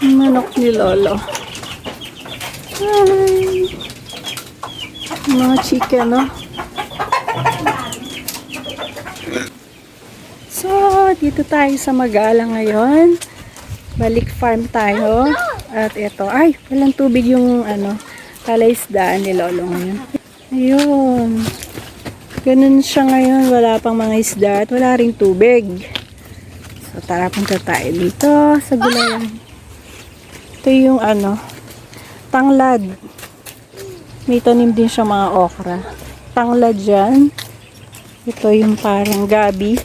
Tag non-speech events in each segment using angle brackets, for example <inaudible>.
Manok ni Lolo. Ay. Mga chicken, no? So, dito tayo sa Magala ngayon. Balik farm tayo. At ito, ay, walang tubig yung ano, kalaisdaan ni Lolo ngayon. Ayun. Ganun siya ngayon. Wala pang mga isda at wala ring tubig. So, tara punta tayo dito sa gulayan. Ito yung ano, tanglad. May tanim din siya mga okra. Tanglad yan. Ito yung parang gabi.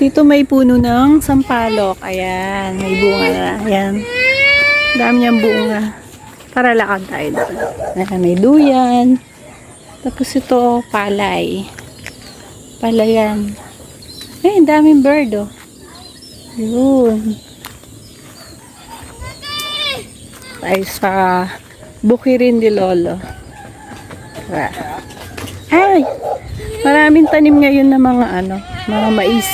Dito may puno ng sampalok. Ayan, may bunga na. Ayan. Dami niyang bunga. Tara lakad tayo dito. Ayan, may duyan. Tapos ito, palay. Palayan. Ang daming bird, oh. Yun. Tayo sa Bukirin de Lolo. Tara. Ay! Maraming tanim ngayon na mga ano, mga mais.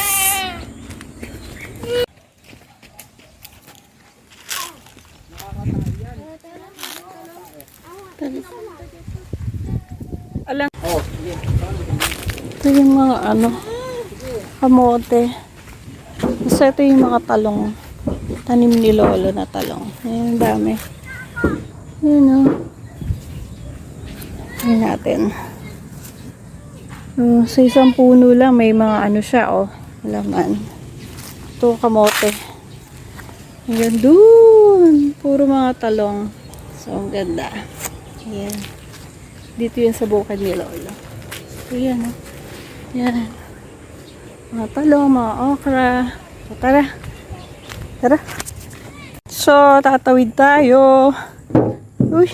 Alang. Ito yung mga ano, kamote. Basta ito yung mga talong. Tanim ni Lolo na talong. Ayan, dami. Ayan o. Ayan natin. Uh, sa isang puno lang, may mga ano siya, oh. Laman. Ito, kamote. Ayan, dun. Puro mga talong. So, ang ganda. Ayan. Dito yan sa bukid ni Lolo. Ayan, oh. Ayan. Mga talong, mga okra. So, tara. Tara. So, tatawid tayo. Uy. <laughs>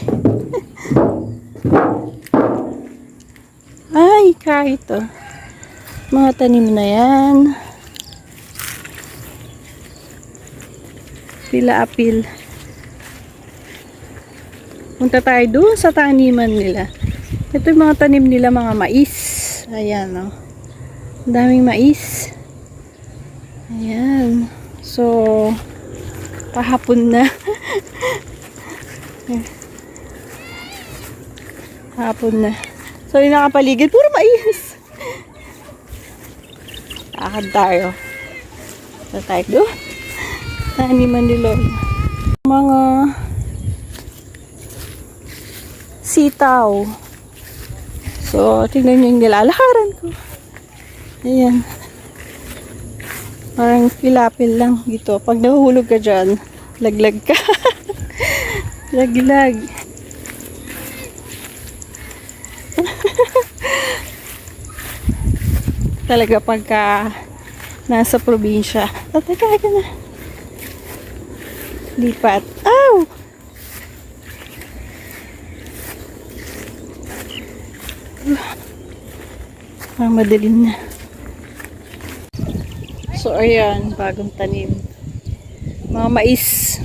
Ay, kahit to. Mga tanim na yan. Pila apil. Punta tayo doon sa taniman nila. Ito yung mga tanim nila, mga mais. Ayan, oh. Daming mais. Ayan. So, kahapon na. <laughs> Hapon na. So, yung nakapaligid, puro mais. Lakad tayo. Sa tayo doon. Taniman ni Lolo. Mga sitaw. So, tingnan nyo yung nilalakaran ko. Ayan. Parang pilapil lang dito. Pag nahuhulog ka dyan, laglag ka. <laughs> Laglag. <laughs> Talaga pagka nasa probinsya. Tataka ka na. Lipat. Ow! Ah, madilim na. Ayan, bagong tanim. Mga mais.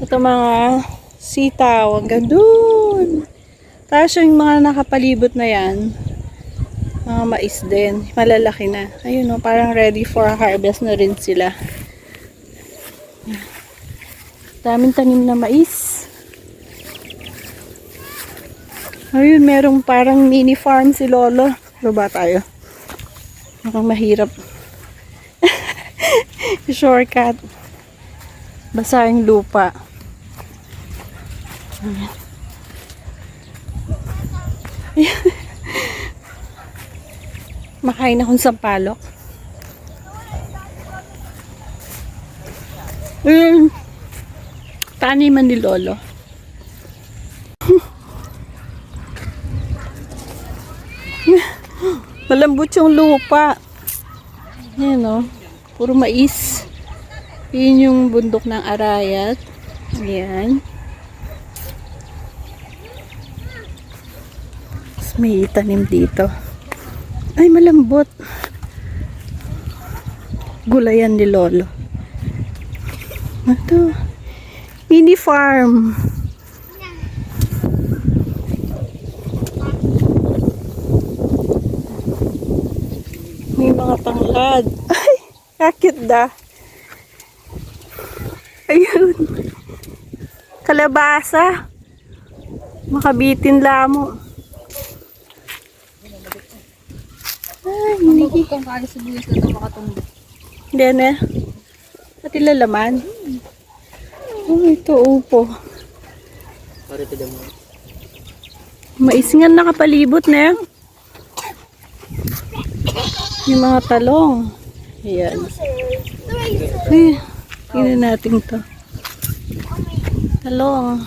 Ito mga sitaw, hanggang dun. Tapos yung mga nakapalibot na yan, mga mais din, malalaki na. Ayun o, parang ready for harvest na rin sila. Daming tanim na mais. Ayun, merong parang mini farm si Lolo. Baba tayo. Mukhang mahirap. Shortcut. Basa yung lupa. <laughs> Makain akong sampalok. Ayun. Taniman ni Lolo. <laughs> Malambot yung lupa. Ayan o. Puro mais. Yun yung bundok ng Arayat. Ayan. Tapos may tanim dito. Ay, malambot. Gulayan ni Lolo. Ito. Mini farm. May mga tanglad. <laughs> Ay, kakit da. Ayun. Kalabasa. Makabitin lamo. Ay, hindi. Kung kaya sa buwis na ito makatumbo. Hindi na. Pati lalaman. Oh, ito upo. Mo. Mais nga nakapalibot na yan. Yung mga talong. Ayan. Ay, tingnan natin to. Talong.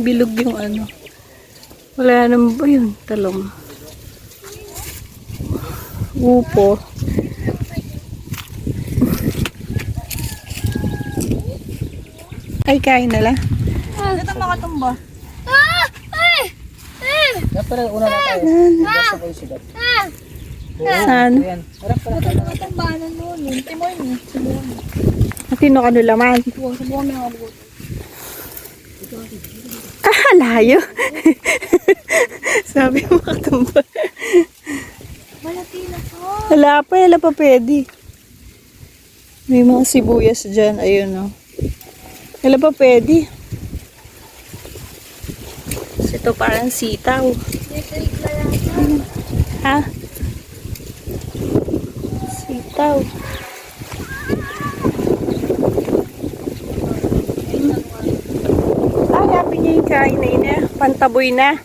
Bilog yung ano. Wala naman ba yun? Talong. Upo. Ay, kain na lang. Ito makatumba. Dapat una na tayo. Sigat. Saan? Ayan. Harap ka na tayo. Matumbahan noon. Timoy mo. Subukan mo. Matino ka laman. Subukan mo yung abot. Ah, layo. <laughs> Sabi mo katumba. Malaki na to. Wala pa, wala pa pwede. May mga sibuyas dyan. Ayun, no. Wala pa pwede. Ito parang sitaw. Ha? Sitaw. Ah, happy niya yung kain na ina. Pantaboy na.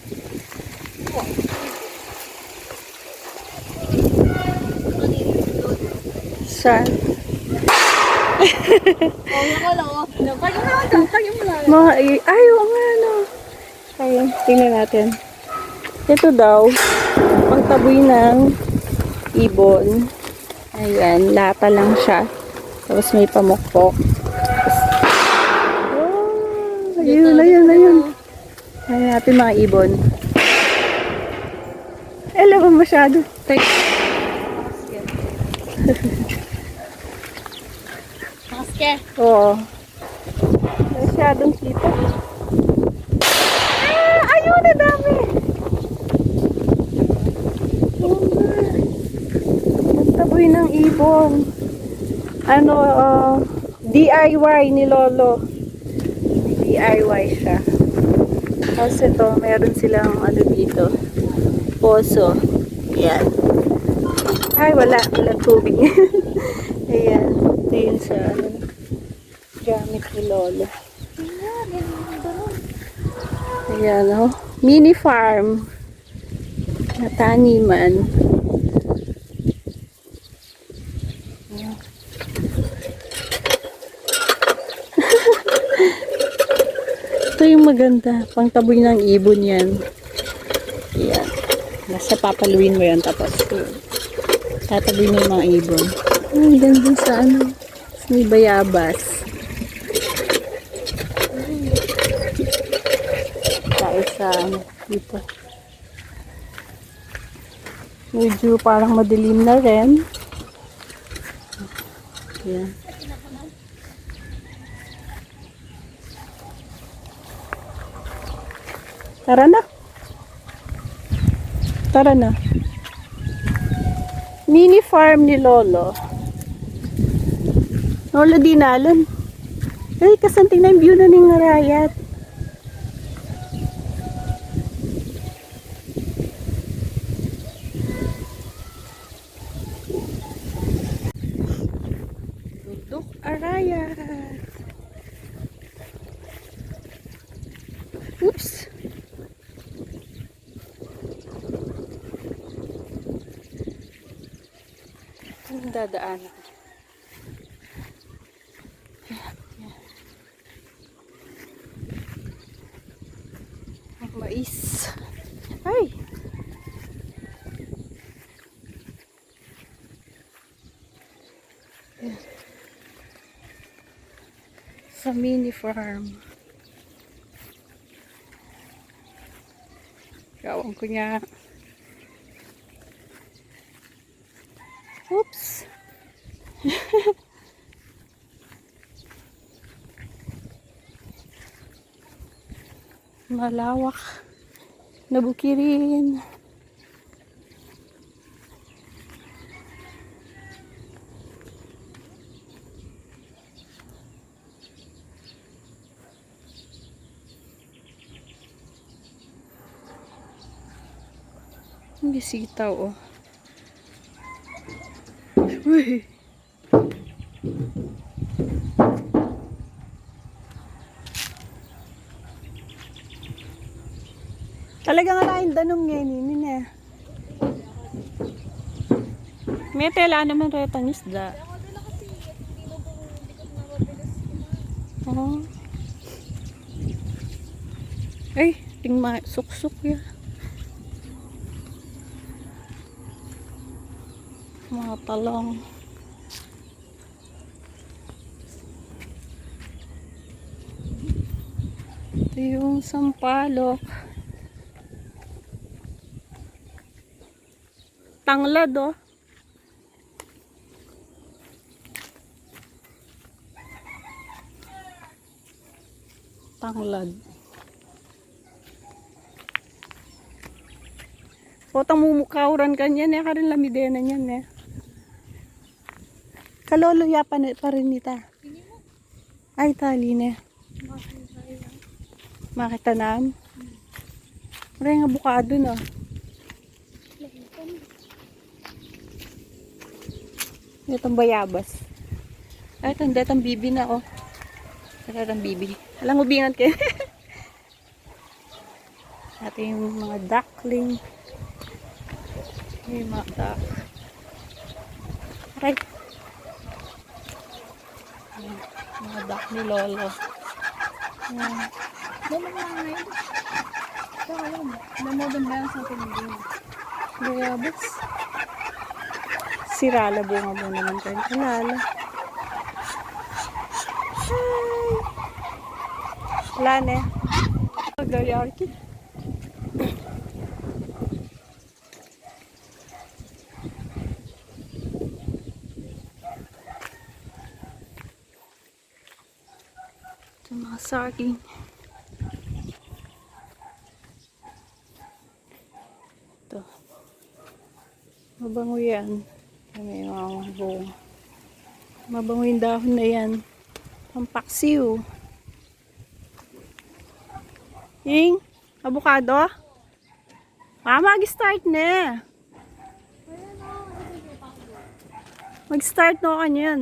Saan? Mga, ay, oo nga, no. Ayun, tingnan natin. Ito daw, pangtaboy ng ibon. Ayan, lata lang siya. Tapos may pamukpok. Oh, ayun, ayun, ayun. Ayan natin mga ibon. Eh, laban masyado. Tay- Maske. Oo. Masyadong kita. Ah! Ayun, na dami! Oo nga. Ibong. Ano, ah, DIY ni Lolo. DIY siya. Tapos ito, meron silang ano dito. Poso. Yan. Ay, wala. Wala tubig. <laughs> Ayan. Ito yun sa ano, gamit ni Lolo. Ayan, oh. Mini farm. Na taniman. Ayan. Ito yung maganda. Pangtaboy ng ibon yan. Ayan. Nasa papaluin mo yan. Tapos, yun. tataboy mo yung mga ibon. Ay, ganda sa ano. May bayabas. Dahil sa ano, dito. Medyo parang madilim na rin. Ayan. Tara na. Tara na. Mini farm ni Lolo. Lolo dinalan. Ay, kasanting na yung view na ng rayat. Duduk arayat. Oops. Dadaanan. Ang mais. Ay! Ayan. Sa mini farm. Gawang ko niya. Oops! Malawak. Nabukirin. Hindi sitaw, oh. Uy! Talaga nga lain danom ngayon, ini na. May tela naman isda. Ko mabilis kumain. Oo. Ay, tingma, suksuk ya. Mga talong. Ito yung sampalok. Tanglad oh. Tanglad. Potang mumukauran ka niyan eh. Karin lamidena niyan eh. Kalolo ya pa, pa rin nita. Ay, tali na. Makita na. Maray nga bukado na. Itong bayabas. Ay, ito, itong bibi na oh. Ito ang bibi. Alang ubingan kayo. <laughs> Ito yung mga duckling. Yung mga duck. Aray. Mga duck ni Lolo. Ayan. Naman lang ngayon. Saka yun, namodon ba yan sa pinigin? Bayabas. Sirala bunga mo naman tayo. Alala. Hi! Na eh. Gayarki. Ito mga saging. Ito. Mabango yan. May mga bunga. Mabango yung dahon na yan. Pampaksiw. Ying, avocado? Ah, mag-start na. Mag-start na ka niyan.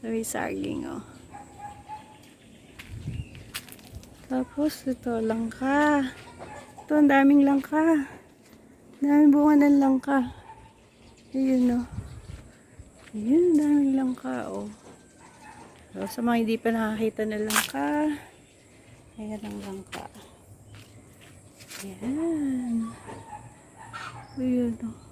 Sabi saging, oh. Tapos, ito, langka. Ito, ang daming langka. Daming bunga ng langka. Ayun, oh. Ayun, daming langka, oh. So, sa mga hindi pa nakakita na langka, ayan ang langka. Ayan. Ayun, oh.